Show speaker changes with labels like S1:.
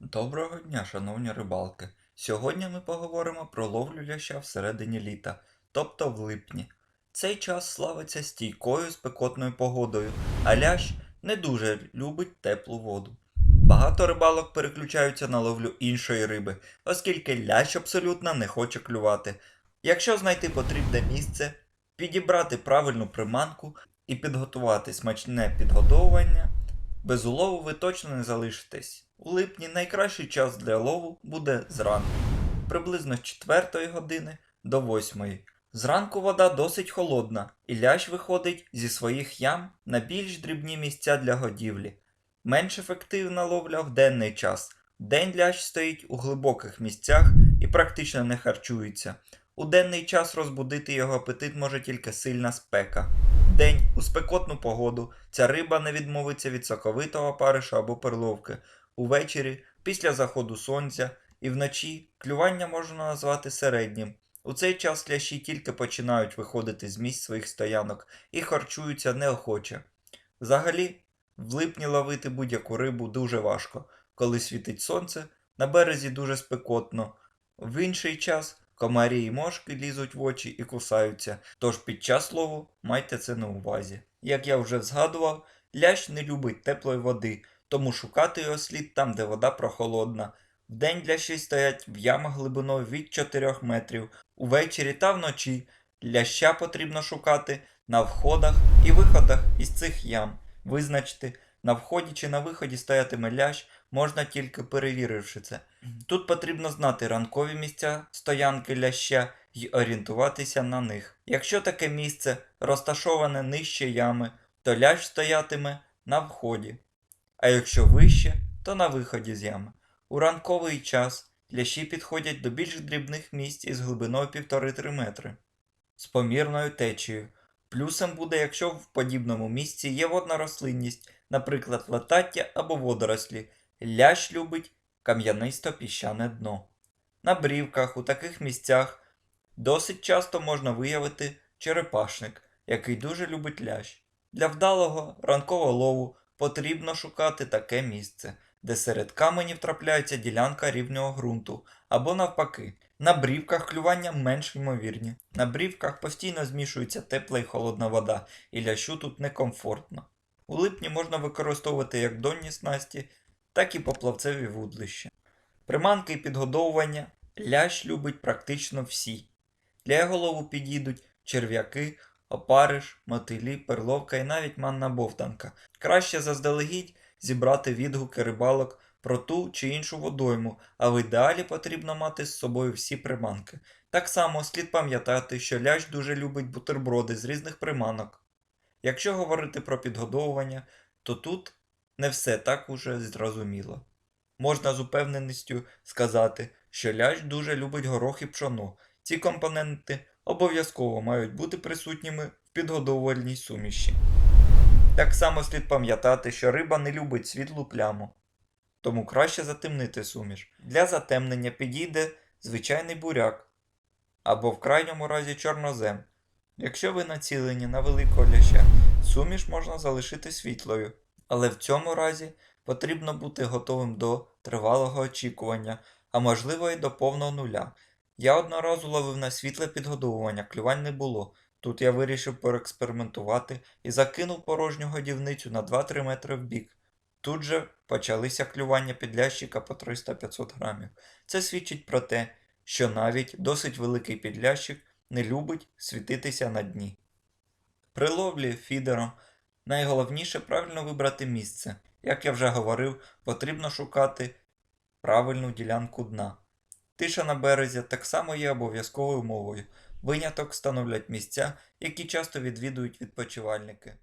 S1: Доброго дня, шановні рибалки. Сьогодні ми поговоримо про ловлю ляща всередині літа, тобто в липні. Цей час славиться стійкою спекотною погодою, а лящ не дуже любить теплу воду. Багато рибалок переключаються на ловлю іншої риби, оскільки лящ абсолютно не хоче клювати. Якщо знайти потрібне місце, підібрати правильну приманку і підготувати смачне підгодовування, без улову ви точно не залишитесь. У липні найкращий час для лову буде зранку, приблизно з 4 години до 8. Зранку вода досить холодна, і лящ виходить зі своїх ям на більш дрібні місця для годівлі. Менш ефективна ловля в денний час. День лящ стоїть у глибоких місцях і практично не харчується. У денний час розбудити його апетит може тільки сильна спека. День у спекотну погоду ця риба не відмовиться від соковитого опариша або перловки. Увечері, після заходу сонця і вночі клювання можна назвати середнім. У цей час лящі тільки починають виходити з місць своїх стоянок і харчуються неохоче. Взагалі, в липні ловити будь-яку рибу дуже важко, коли світить сонце, на березі дуже спекотно. В інший час комарі і мошки лізуть в очі і кусаються, тож під час лову майте це на увазі. Як я вже згадував, лящ не любить теплої води, тому шукати його слід там, де вода прохолодна. Вдень лящі стоять в ямах глибиною від 4 метрів, увечері та вночі ляща потрібно шукати на входах і виходах із цих ям. Визначити, на вході чи на виході стоятиме лящ можна тільки перевіривши це. Тут потрібно знати ранкові місця стоянки ляща і орієнтуватися на них. Якщо таке місце розташоване нижче ями, то лящ стоятиме на вході, а якщо вище, то на виході з ями. У ранковий час лящі підходять до більш дрібних місць із глибиною 1,5-3 метри з помірною течією. Плюсом буде, якщо в подібному місці є водна рослинність, наприклад, латаття або водорослі. Лящ любить кам'янисто-піщане дно. На брівках у таких місцях досить часто можна виявити черепашник, який дуже любить лящ. Для вдалого ранкового лову потрібно шукати таке місце, де серед каменів трапляється ділянка рівнього ґрунту, або навпаки. На брівках клювання менш ймовірні. На брівках постійно змішується тепла і холодна вода, і лящу тут некомфортно. У липні можна використовувати як донні снасті, так і поплавцеві вудлища. Приманки і підгодовування лящ любить практично всі. Для його лову підійдуть черв'яки, опариш, мотилі, перловка і навіть манна бовтанка. Краще заздалегідь зібрати відгуки рибалок про ту чи іншу водойму, а в ідеалі потрібно мати з собою всі приманки. Так само слід пам'ятати, що лящ дуже любить бутерброди з різних приманок. Якщо говорити про підгодовування, то тут не все так уже зрозуміло. Можна з упевненістю сказати, що лящ дуже любить горох і пшоно. Ці компоненти обов'язково мають бути присутніми в підгодовувальній суміші. Так само слід пам'ятати, що риба не любить світлу пляму, тому краще затемнити суміш. Для затемнення підійде звичайний буряк або в крайньому разі чорнозем. Якщо ви націлені на великого ляща, суміш можна залишити світлою, але в цьому разі потрібно бути готовим до тривалого очікування, а можливо і до повного нуля. Я одного разу ловив на світле підгодовування, клювань не було. Тут я вирішив поекспериментувати і закинув порожню годівницю на 2-3 метри вбік. Тут же почалися клювання підлящика по 300-500 грамів. Це свідчить про те, що навіть досить великий підлящик не любить світитися на дні. При ловлі фідером найголовніше правильно вибрати місце. Як я вже говорив, потрібно шукати правильну ділянку дна. Тиша на березі так само є обов'язковою умовою. Виняток становлять місця, які часто відвідують відпочивальники.